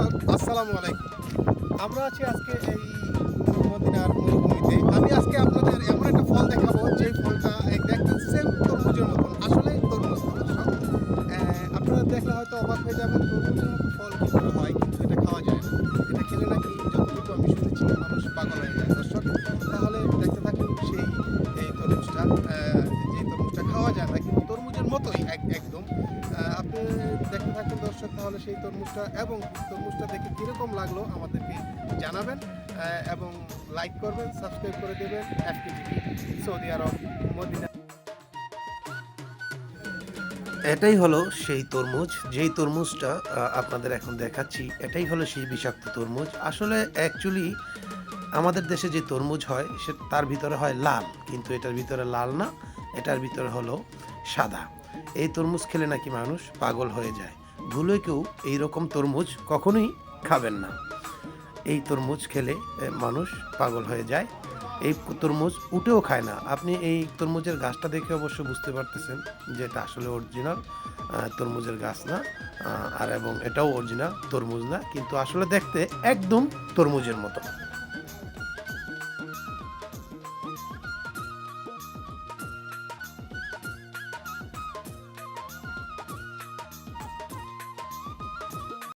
দর্শক আসসালামু আলাইকুম। আমরা আছি আজকে এই মদিনার মরুভূমিতে। আমি আজকে আপনাদের এমন একটা ফল দেখাবো যে ফলটা দেখতে সেম তরমুজের মতন। আসলে তরমুজ আপনারা দেখলে হয়তো অবাক হয়ে যাবেন, তরমুজের মতো ফল কি করে হয়, কিন্তু এটা খাওয়া যায় না। এটা খেলে নাকি যতটুকু আমি শুনেছি, মানুষ পাগল হয়ে যায় দর্শক তাহলে দেখতে থাকুন সেই এই তরমুজটা। দর্শক তাহলে সেই তরমুজটা এবং তরমুজটা দেখে কীরকম লাগল আমাদেরকে জানাবেন এবং লাইক করবেন সাবস্ক্রাইব করে দেবেন এফটি সৌদি আরব মদিনা এটাই হলো সেই তরমুজ, যেই তরমুজটা আপনাদের এখন দেখাচ্ছি, এটাই হলো সেই বিষাক্ত তরমুজ। আসলে অ্যাকচুয়ালি আমাদের দেশে যে তরমুজ হয়, সে তার ভিতরে হয় লাল, কিন্তু এটার ভিতরে লাল না, এটার ভিতরে হলো সাদা। এই তরমুজ খেলে নাকি মানুষ পাগল হয়ে যায়। ভুলে কেউ এই রকম তরমুজ কখনোই খাবেন না। এই তরমুজ খেলে মানুষ পাগল হয়ে যায়। এই তরমুজ উঠেও খায় না। আপনি এই তরমুজের গাছটা দেখে অবশ্য বুঝতে পারতেছেন যে এটা আসলে অরিজিনাল তরমুজের গাছ না। আর এবং এটাও অরিজিনাল তরমুজ না, কিন্তু আসলে দেখতে একদম তরমুজের মতো।